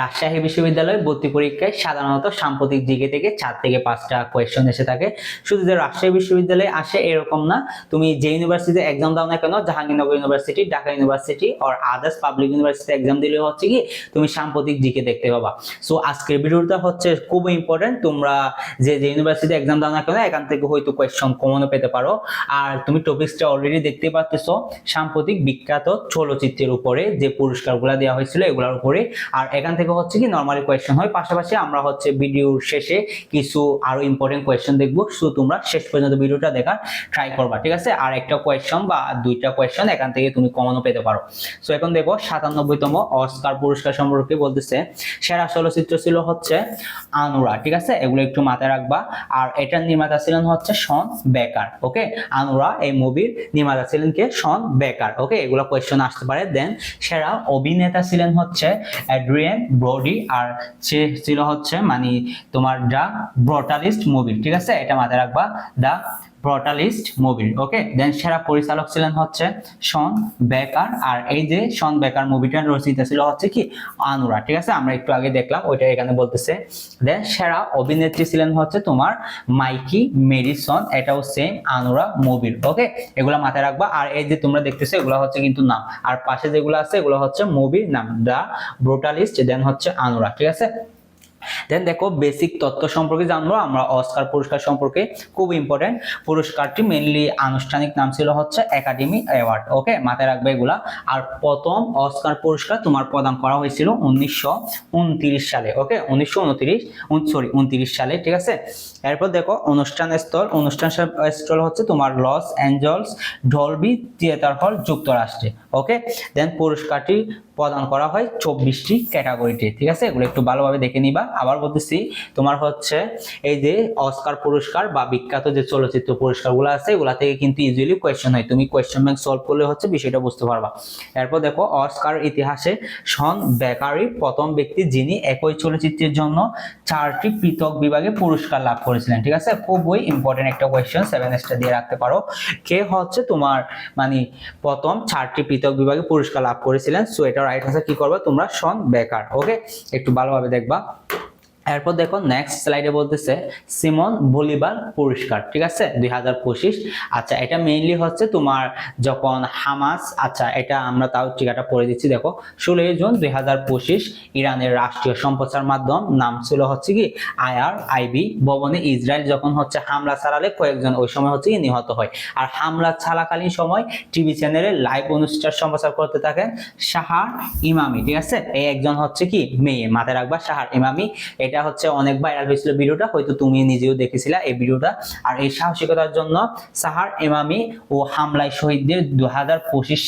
রাজশাহী বিশ্ববিদ্যালয়ে ভর্তি পরীক্ষায় সাধারণত সাম্প্রতিক জিকে থেকে চার থেকে পাঁচটা কোয়েশ্চন এসে থাকে। শুধু যে রাজশাহী বিশ্ববিদ্যালয়ে আসে এরকম না, তুমি যে ইউনিভার্সিটিতে এক্সাম দাও না কেন, জাহাঙ্গীরনগর ইউনিভার্সিটি ঢাকা ইউনিভার্সিটি আর আদার্স পাবলিক ইউনিভার্সিটি এক্সাম দিলে হচ্ছে কি, তুমি সাম্প্রতিক জিকে দেখতে পাবা। সো আজকের ভিডিওটা হচ্ছে খুব ইম্পর্টেন্ট তোমরা যে যে ইউনিভার্সিটি এক্সাম দাও না কেন, এখান থেকে হয়তো কোয়েশ্চন কমনও পেতে পারো। আর তুমি টপিক্সটা অলরেডি দেখতে পাচ্ছ সাম্প্রতিক বিখ্যাত চলচ্চিত্রের উপরে যে পুরস্কারগুলো দেওয়া হয়েছিল, এগুলোর উপরে। আর এখান থেকে হচ্ছে কি নর্মালি কোয়েশ্চেন হয়। পাশাপাশি আমরা হচ্ছে ভিডিওর শেষে কিছু আরও ইম্পর্টেন্ট কোয়েশ্চেন দেখব। সো তোমরা শেষ পর্যন্ত ভিডিওটা দেখার ট্রাই করবা, ঠিক আছে? আর একটা কোয়েশ্চন বা দুইটা কোয়েশ্চন এখান থেকে তুমি কমনও পেতে পারো। সো এখন দেখো সাতানব্বইতম অস্কার পুরস্কার সম্পর্কে বলতেছে। সেরা চলচ্চিত্র ছিল হচ্ছে আনুরা, ঠিক আছে? এগুলো একটু মাথায় রাখবা। আর এটার নির্মাতা ছিলেন হচ্ছে শন বেকার, ওকে? আনুরা এই মুভির নির্মাতা ছিলেন কে? শন বেকার, ওকে? এগুলো কোয়েশ্চন আসতে পারে। দেন সেরা অভিনেতা ছিলেন হচ্ছে অ্যাড্রিয়ান ব্রডি আর সে ছিল হচ্ছে মানে তোমার দ্য ব্রটালিস্ট মুভি ঠিক আছে? এটা মাথায় রাখবা দ্য ব্রটালিস্ট মুভি ওকে দেন সেরা পরিচালক ছিলেন হচ্ছে শন বেকার আর এই যে শন বেকার মুভিটার রচিত ছিল হচ্ছে কি আনুরা ঠিক আছে? আমরা একটু আগে দেখলাম, ওইটা এখানে বলতেছে। দেন সেরা অভিনেত্রী ছিলেন হচ্ছে তোমার মাইকি মেডিসন এটাও সেম আনুরা মুভির ওকে এগুলো মাথায় রাখবা। আর এই যে তোমরা দেখতেছো, এগুলো হচ্ছে কিন্তু নাম। আর পাশে যেগুলো আছে, এগুলো হচ্ছে মুভির নাম দ্য ব্রুটালিস্ট দেন হচ্ছে আনুরা ঠিক আছে? দেন দেখো বেসিক তত্ত্ব সম্পর্কে জানব। আমরা অস্কার পুরস্কার সম্পর্কে খুব ইম্পর্টেন্ট পুরস্কারটি মেনলি আনুষ্ঠানিক নাম ছিল হচ্ছে একাডেমি অ্যাওয়ার্ড ওকে মাথায় রাখবে এগুলা। আর প্রথম অস্কার পুরস্কার তোমার প্রদান করা হয়েছিল উনিশশো সালে ওকে উনিশশো উনত্রিশ সরি উনত্রিশ সালে, ঠিক আছে? এরপর দেখো, অনুষ্ঠান স্থল। অনুষ্ঠান স্থল হচ্ছে তোমার লস অ্যাঞ্জেলস ডলবি থিয়েটার হল যুক্তরাষ্ট্রে ওকে দেন পুরস্কারটি প্রদান করা হয় চব্বিশটি ক্যাটাগরিতে, ঠিক আছে? এগুলো একটু ভালোভাবে দেখে নিবা। আবার বলতেছি, তোমার হচ্ছে এই যে অস্কার পুরস্কার বা বিখ্যাত যে চলচ্চিত্র পুরস্কারগুলো আছে, এগুলা থেকে কিন্তু ইজিলি কোয়েশ্চেন হয়। তুমি কোয়েশ্চেন ব্যাংক সলভ করলে হচ্ছে বিষয়টা বুঝতে পারবা। এরপর দেখো, অস্কার ইতিহাসে শন বেকারি প্রথম ব্যক্তি যিনি একই চলচ্চিত্রের জন্য চারটি পৃথক বিভাগে পুরস্কার লাভ করেছিলেন, ঠিক আছে? খুবই ইম্পর্টেন্ট একটা কোয়েশ্চেন সেভেন স্টার দিয়ে রাখতে পারো। কে হচ্ছে তোমার মানে প্রথম চারটি পৃথক বিভাগে পুরস্কার লাভ করেছিলেন? সো এটা রাইট আছে কি করবে? তোমরা সন বেকার ওকে একটু ভালোভাবে দেখবা। এরপর দেখো নেক্সট স্লাইডে বলতেছে সিমন বলিবার পুরস্কার, ঠিক আছে? দুই হাজার পঁচিশ। আচ্ছা এটা মেইনলি হচ্ছে তোমার যখন হামাস আচ্ছা এটা আমরা তাও টিকাটা পড়ে দিচ্ছি, দেখো, ষোলোই জুন দুই হাজার পঁচিশ ইরানের রাষ্ট্রীয় সম্প্রচার মাধ্যম, নাম ছিল হচ্ছে কি আইআর আইবি ভবনে ইসরায়েল যখন হচ্ছে হামলা চালালে কয়েকজন ওই সময় হচ্ছে নিহত হয়। আর হামলা চালাকালীন সময় টিভি চ্যানেলে লাইভ অনুষ্ঠান সম্প্রচার করতে থাকেন সাহার ইমামি, ঠিক আছে? এই একজন হচ্ছে কি মেয়ে, মাথায় রাখবা সাহার ইমামি। এটা হচ্ছে অনেক ভাইরাল হয়েছিল ভিডিওটা, হয়তো তুমি নিজেও দেখেছিলা এই ভিডিওটা। আর এই সাহসিকতার জন্য সাহার ইমামি ও হামলায় শহীদদের দু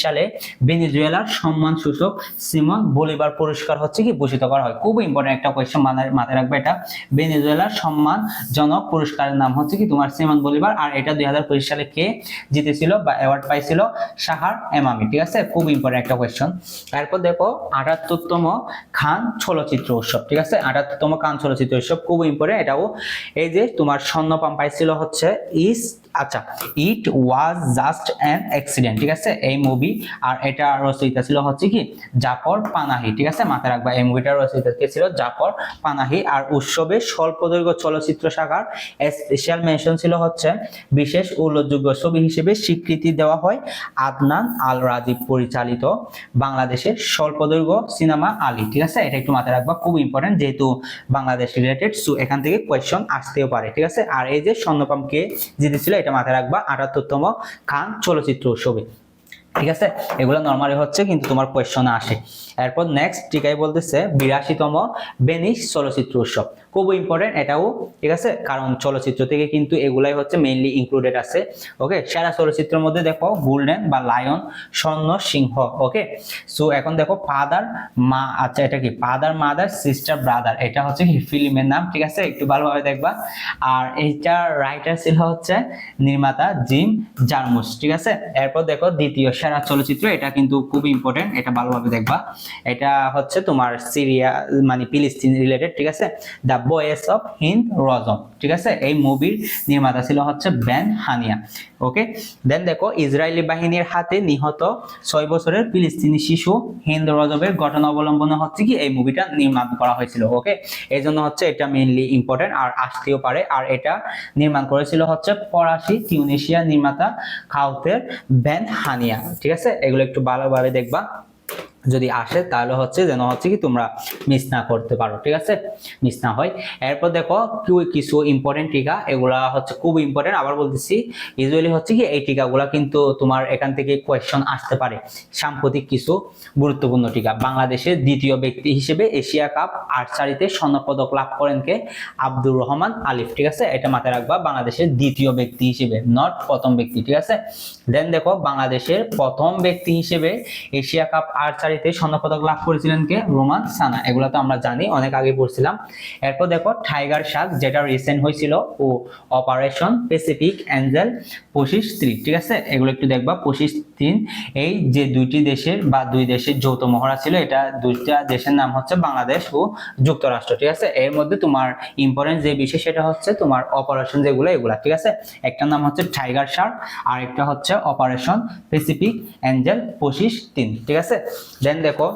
সালে ভেনেজুয়েলার সম্মান সূচক সিমন বলিবার পুরস্কার হচ্ছে কি ভূষিত করা হয়। খুব ইম্পর্টেন্ট একটা কোয়েশ্চেন মাথায় রাখবে এটা। ভেনেজুয়েলার সম্মানজনক পুরস্কারের নাম হচ্ছে কি তোমার সিমন বলিবার আর এটা দুই হাজার পঁচিশ সালে কে জিতেছিল বা অ্যাওয়ার্ড পাইছিল সাহার এমামি, ঠিক আছে? খুব ইম্পর্টেন্ট একটা কোয়েশ্চন তারপর দেখো, আটাত্তরতম খান চলচ্চিত্র উৎসব, ঠিক আছে? আটাত্তরতম খান চলচ্চিত্র উৎসব খুব ইম্পর্টেন্ট এটাও এই যে তোমার স্বর্ণপাম পাইছিল হচ্ছে ইস আচ্ছা it was just an accident ঠিক আছে? এই মুভি আর এটা রচয়িতা ছিল হচ্ছে কি? জাফর পানাহি, ঠিক আছে? মাথায় রাখবা, এই মুভিটার রচয়িতা ছিল? জাফর পানাহি আর উৎসবে স্বল্পদৈর্ঘ্য চলচ্চিত্র শাখার স্পেশাল মেনশন ছিল হচ্ছে বিশেষ উল্লেখযোগ্য ছবি হিসেবে স্বীকৃতি দেওয়া হয় আদনান আল রাজীব পরিচালিত বাংলাদেশের স্বল্পদৈর্ঘ্য সিনেমা আলী, ঠিক আছে? এটা একটু মাথায় রাখবা, খুব ইম্পর্টেন্ট যেহেতু বাংলাদেশ রিলেটেড সো এখান থেকে কোয়েশ্চন আসতেও পারে, ঠিক আছে? আর এই যে স্বর্ণপাম কে জিতেছিল এটা মাথায় রাখবা আটাত্তরতম খান চলচ্চিত্র উৎসবে। ঠিক আছে? এগুলো নর্মালি হচ্ছে কিন্তু তোমার কোয়েশ্চনে আসে। এরপর নেক্সট টিকাই বলতেছে, বিরাশিতম বেনিস চলচ্চিত্র উৎসব। খুব ইম্পর্টেন্ট এটাও, ঠিক আছে? কারণ চলচ্চিত্র থেকে কিন্তু এগুলাই হচ্ছে মেইনলি ইনক্লুডেড আছে ওকে সেরা চলচ্চিত্রের মধ্যে দেখো গোল্ডেন বা লায়ন, স্বর্ণ সিংহ ওকে সো এখন দেখো ফাদার মা আচ্ছা এটা কি? ফাদার মাদার সিস্টার ব্রাদার এটা হচ্ছে কি ফিল্মের নাম, ঠিক আছে? একটু ভালোভাবে দেখবা। আর এইটার রাইটার ছিল হচ্ছে নির্মাতা জিম জার্মুস, ঠিক আছে? এরপর দেখো, দ্বিতীয় সেরা চলচ্চিত্র, এটা কিন্তু খুব ইম্পর্টেন্ট এটা ভালোভাবে দেখবা। এটা হচ্ছে তোমার সিরিয়া মানে ফিলিস্তিন রিলেটেড ঠিক আছে? দ্য বয়েস অফ হিন্দ রজম ঠিক আছে? এই মুভির নির্মাতা ছিল হচ্ছে ব্যান হানিয়া ওকে দেন দেখো, ইসরায়েলি বাহিনীর হাতে নিহত ছয় বছরের ফিলিস্তিনি শিশু হিন্দ রজবের ঘটনা অবলম্বন হচ্ছে কি? এই মুভিটা নির্মাণ করা হয়েছিল ওকে এই জন্য হচ্ছে এটা মেইনলি ইম্পর্টেন্ট আর আসতেও পারে। আর এটা নির্মাণ করেছিল হচ্ছে ফরাসি টিউনিশিয়া নির্মাতা খাউতের বেন হানিয়া, ঠিক আছে? এগুলো একটু ভালোভাবে দেখবা। যদি আসে, তাহলে হচ্ছে যেন হচ্ছে কি তোমরা মিস না করতে পারো, ঠিক আছে? মিস না হয়। এরপর দেখো, কি- কিছু ইম্পর্টেন্ট টিকা, এগুলা হচ্ছে খুব ইম্পর্টেন্ট আবার বলতেছি ইউজুয়ালি হচ্ছে কি এই টিকাগুলা কিন্তু তোমার এখান থেকে কোয়েশ্চন আসতে পারে। সাম্প্রতিক কিছু গুরুত্বপূর্ণ টিকা। বাংলাদেশের দ্বিতীয় ব্যক্তি হিসেবে এশিয়া কাপ আর্চারিতে স্বর্ণপদক লাভ করেন কে? আব্দুর রহমান আলিফ, ঠিক আছে? এটা মাথায় রাখবা, বাংলাদেশের দ্বিতীয় ব্যক্তি হিসেবে নট প্রথম ব্যক্তি, ঠিক আছে? দেন দেখো, বাংলাদেশের প্রথম ব্যক্তি হিসেবে এশিয়া কাপ আর্চারিতে স্বর্ণপদক লাভ করেছিলেন কে? রোমান সানা। এগুলো তো আমরা জানি, অনেক আগে পড়ছিলাম। এরপর দেখো, টাইগার শাক যেটা রিসেন্ট হয়েছিল, ও অপারেশন প্যাসিফিক অ্যাঞ্জেল পঁচিশ তিন, ঠিক আছে? এগুলো একটু দেখবা, পঁচিশ তিন। এই যে দুইটি দেশের বা দুই দেশের যৌথ মহড়া ছিল, এটা দুইটা দেশের নাম হচ্ছে বাংলাদেশ ও যুক্তরাষ্ট্র, ঠিক আছে? এর মধ্যে তোমার ইম্পর্টেন্ট যে বিষয়, সেটা হচ্ছে তোমার অপারেশন যেগুলো, এগুলা, ঠিক আছে? একটা নাম হচ্ছে টাইগার শার্ক আর একটা হচ্ছে অপারেশন প্যাসিফিক অ্যাঞ্জেল পঁচিশ তিন, ঠিক আছে? দেন দেখো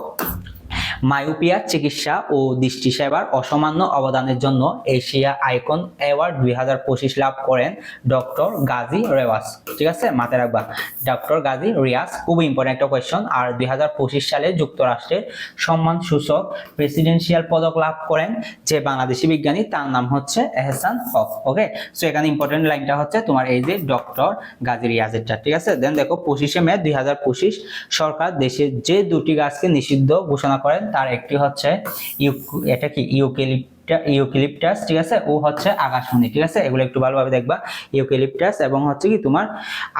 মায়োপিয়া চিকিৎসা ও দৃষ্টি সেবার অসামান্য অবদানের জন্য এশিয়া আইকন অ্যাওয়ার্ড দুই হাজার পঁচিশ লাভ করেন ডক্টর গাজী রেওয়াজ। ঠিক আছে? মাথায় রাখবা। ডক্টর গাজী রিয়াজ খুব ইম্পর্টেন্ট একটা কোয়েশ্চন আর দুই হাজার পঁচিশ সালে যুক্তরাষ্ট্রের সম্মান সূচক প্রেসিডেন্সিয়াল পদক লাভ করেন যে বাংলাদেশি বিজ্ঞানী, তার নাম হচ্ছে এহসান হক। ওকে সো এখানে ইম্পর্টেন্ট লাইনটা হচ্ছে তোমার এই যে ডক্টর গাজী রিয়াজেরটা ঠিক আছে? দেন দেখো, পঁচিশে মে দুই হাজার পঁচিশ সরকার দেশে যে দুটি গাছকে নিষিদ্ধ ঘোষণা করেন তার একটি হচ্ছে এটা কি? ইউকেলিপটা ইউকেলিপটাস, ঠিক আছে? ও হচ্ছে আকাশমণি, ঠিক আছে? এগুলো একটু ভালোভাবে দেখবা। ইউকেলিপটাস এবং হচ্ছে কি তোমার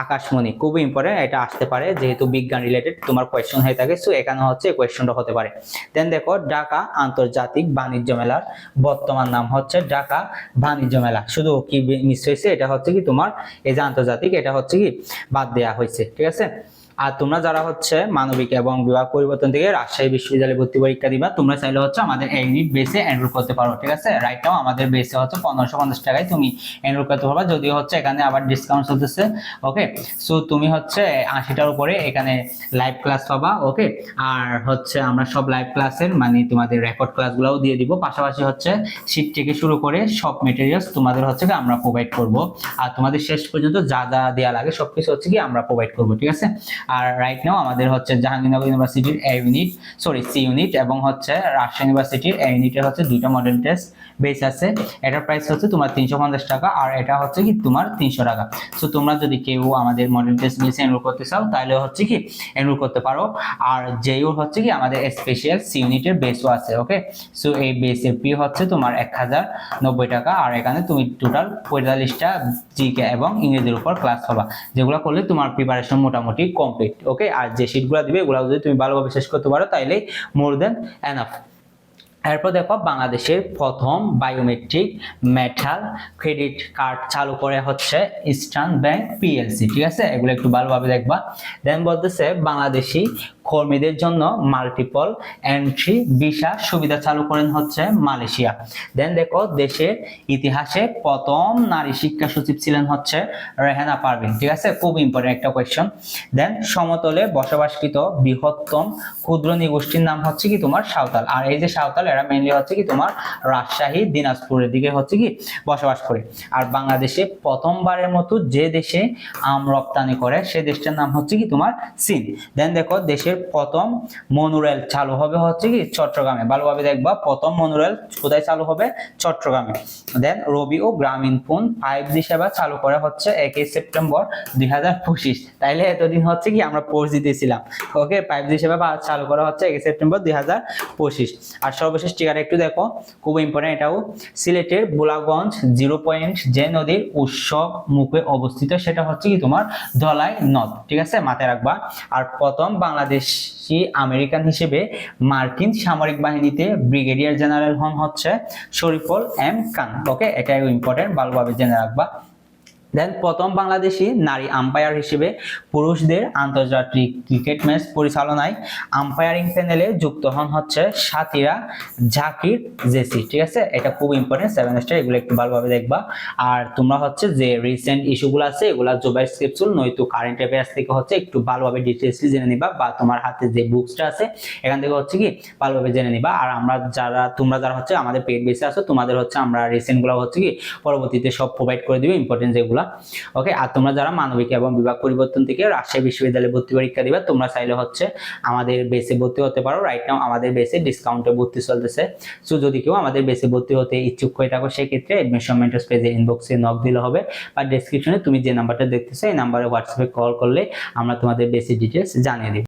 আকাশমণি। খুবই ইম্পর্টেন্ট এটা আসতে পারে, যেহেতু বিজ্ঞান রিলেটেড তোমার কোয়েশ্চন হয়ে থাকে। সো এখানে হচ্ছে কোয়েশ্চনটা হতে পারে। দেন দেখো, ঢাকা আন্তর্জাতিক বাণিজ্য মেলার বর্তমান নাম হচ্ছে ঢাকা বাণিজ্য মেলা। শুধু কি মিস হয়েছে? এটা হচ্ছে কি তোমার, এই যে আন্তর্জাতিক, এটা হচ্ছে কি বাদ দেয়া হয়েছে, ঠিক আছে? আর তোমরা যারা হচ্ছে মানবিক এবং বিভাগ পরিবর্তন থেকে রাজশাহী বিশ্ববিদ্যালয়ে ভর্তি পরীক্ষা দিবা, তোমরা চাইলে হচ্ছে আমাদের ইউনিট বেসে এনরোল করতে পারো, ঠিক আছে? রাইট নাও আমাদের বেসে হচ্ছে পনেরোশো পঞ্চাশ টাকায় তুমি এনরোল করতে পারবা, যদিও হচ্ছে এখানে আবার ডিসকাউন্ট চলতেছে ওকে সো তুমি হচ্ছে আশিটার উপরে এখানে লাইভ ক্লাস পাবা ওকে আর হচ্ছে আমরা সব লাইভ ক্লাসের মানে তোমাদের রেকর্ড ক্লাসগুলোও দিয়ে দিব, পাশাপাশি হচ্ছে শীত থেকে শুরু করে সব মেটেরিয়ালস তোমাদের হচ্ছে কি আমরা প্রোভাইড করব। আর তোমাদের শেষ পর্যন্ত যা যা দেওয়া লাগে সবকিছু হচ্ছে কি আমরা প্রোভাইড করব, ঠিক আছে? আর রাইট নাও আমাদের হচ্ছে জাহাঙ্গীরনগর ইউনিভার্সিটির A unit sorry C unit এবং হচ্ছে রাজশাহী ইউনিভার্সিটির এ ইউনিটের হচ্ছে দুইটা মডেল টেস্ট বেস আছে। এটার প্রাইস হচ্ছে তোমার তিনশো পঞ্চাশ টাকা আর এটা হচ্ছে কি তোমার তিনশো টাকা। সো তোমরা যদি কেউ আমাদের মডেল টেস্ট বেসে এনরোল করতে চাও, তাহলে হচ্ছে কি এনরোল করতে পারো। আর যেও হচ্ছে কি আমাদের স্পেশাল সি ইউনিটের বেসও আছে ওকে সো এই বেসের ফি হচ্ছে তোমার এক হাজার নব্বই টাকা আর এখানে তুমি টোটাল পঁয়তাল্লিশটা জিকে এবং ইংরেজির উপর ক্লাস পাবা যেগুলো করলে তোমার প্রিপারেশন মোটামুটি কমপ্লিট ওকে আর যে শিটগুলো দিবে এগুলো যদি তুমি ভালোভাবে শেষ করতে পারো তাহলে মোর দেন এনাফ এরপর দেখো, বাংলাদেশের প্রথম বায়োমেট্রিক মেটাল ক্রেডিট কার্ড চালু করে হচ্ছে ইস্টার্ন ব্যাংক পিএলসি ঠিক আছে? এগুলো একটু ভালোভাবে দেখবা। দেন বলতেছে, বাংলাদেশি কর্মীদের জন্য মাল্টিপল এন্ট্রি ভিসা সুবিধা চালু করেন হচ্ছে মালয়েশিয়া। দেন দেখো দেশের ইতিহাসে প্রথম নারী শিক্ষা সচিব ছিলেন হচ্ছে রেহানা পারভিন, ঠিক আছে? খুব ইম্পর্টেন্ট একটা কোয়েশ্চন দেন সমতলে বসবাসকৃত বৃহত্তম ক্ষুদ্র নিগোষ্ঠীর নাম হচ্ছে কি তোমার সাঁওতাল। আর এই যে সাঁওতাল, এরা মেইনলি হচ্ছে কি তোমার রাজশাহী, দিনাজপুরের দিকে হচ্ছে কি বসবাস করে। আর বাংলাদেশে প্রথমবারের মতো যে দেশে আম রপ্তানি করে, সে দেশটার নাম হচ্ছে কি তোমার চীন। দেন দেখো, দেশের প্রথম মনোরেল চালু হবে হচ্ছে কি চট্টগ্রামে। ভালোভাবে দেখবা, প্রথম মনোরেল কোথায় চালু হবে? চট্টগ্রামে। দেন রবি ও গ্রামীণ ফোন ফাইভ জি সেবা চালু করা হচ্ছে একই সেপ্টেম্বর দুই হাজার পঁচিশ। তাইলে এতদিন হচ্ছে কি আমরা ফোর জিতে ছিলাম। ওকে ফাইভ জি সেবা চালু করা হচ্ছে একই সেপ্টেম্বর দুই হাজার পঁচিশ। আর সর্বশেষ টিকাটা একটু দেখো, খুব ইম্পর্টেন্ট এটাও। সিলেটের বোলাগঞ্জ জিরো পয়েন্ট যে নদীর উৎসব মুখে অবস্থিত, সেটা হচ্ছে কি তোমার ধলাই নদ। ঠিক আছে? মাথায় রাখবা। আর প্রথম বাংলাদেশি আমেরিকান হিসেবে মার্কিন সামরিক বাহিনীতে ব্রিগেডিয়ার জেনারেল হন হচ্ছে শরীফুল এম কান। ওকে, এটাই ইম্পর্টেন্ট ভালোভাবে জেনে রাখবা। দেন প্রথম বাংলাদেশি নারী আম্পায়ার হিসেবে পুরুষদের আন্তর্জাতিক ক্রিকেট ম্যাচ পরিচালনায় আম্পায়ারিং প্যানেলে যুক্ত হন হচ্ছে সাথীরা জাকির জেসি, ঠিক আছে? এটা খুব ইম্পর্টেন্ট সেভেন স্টার এগুলো একটু ভালোভাবে দেখবা। আর তোমরা হচ্ছে যে রিসেন্ট ইস্যুগুলো আছে, এগুলা জোবাই স্ক্রিপচুল নয়তো কারেন্ট অ্যাফেয়ার্স থেকে হচ্ছে একটু ভালোভাবে ডিটেলসলি জেনে নিবা, বা তোমার হাতে যে বুকসটা আছে, এখান থেকে হচ্ছে কি ভালোভাবে জেনে নিবা। আর আমরা যারা, তোমরা যারা হচ্ছে আমাদের পেড বেসে আছো, তোমাদের হচ্ছে আমরা রিসেন্টগুলো হচ্ছে কি পরবর্তীতে সব প্রোভাইড করে দিবে ইম্পর্টেন্ট যেগুলা। ওকে আর তোমরা যারা মানবিক এবং বিভাগ পরিবর্তন থেকে রাজশাহী বিশ্ববিদ্যালয়ে ভর্তি পরীক্ষা দিবা, তোমরা চাইলে হচ্ছে আমাদের বেসে ভর্তি হতে পারো। রাইট নাও আমাদের বেসে ডিসকাউন্টে ভর্তি চলতেছে। সো যদি কেউ আমাদের বেসে ভর্তি হতে ইচ্ছুক হয়ে থাকো, সেক্ষেত্রে অ্যাডমিশন মেন্টার্স পেজে ইনবক্সে নক দিলে হবে। বা ডেসক্রিপশনে তুমি যে নাম্বারটা দেখতেছো, এই নাম্বারে হোয়াটসঅ্যাপে কল করলে আমরা তোমাদের বেসিক ডিটেলস জানিয়ে দিব।